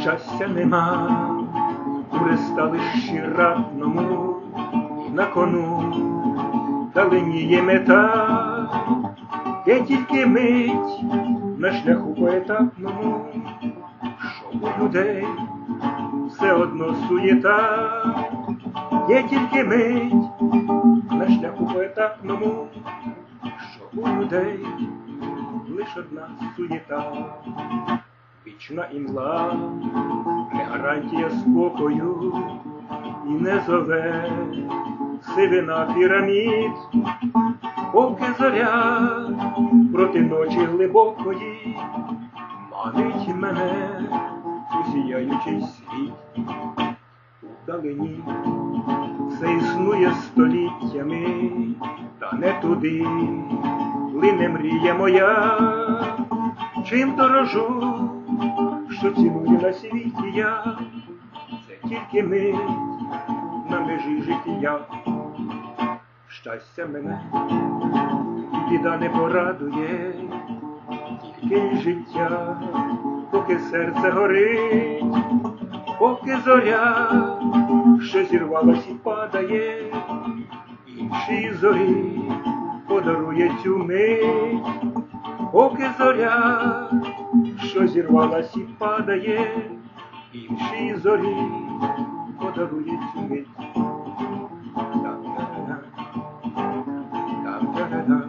щастя нема, у ресталищі ратному, на кону. Далиніє мета, є тільки мить на шляху поетапному, що у людей все одно суєта, є тільки мить на шляху поетапному, що у людей лиш одна суєта, вічна імла, не гарантія спокою і не зове. Сивина пірамід, поки зоря проти ночі глибокої манить мене у сіяючий світ. Вдалині все існує століттями, та не туди. Лине мрія моя, чим дорожу, що ціную на світі я, це тільки мить на межі життя. Щастя мене біда не порадує, тільки життя, поки серце горить, поки зоря, що зірвалась і падає, іншій зорі подарує цю мить, поки зоря, розірвалась і падає, іншій зорі подарує цю мить. Там-та-да-да, там-та-да-да.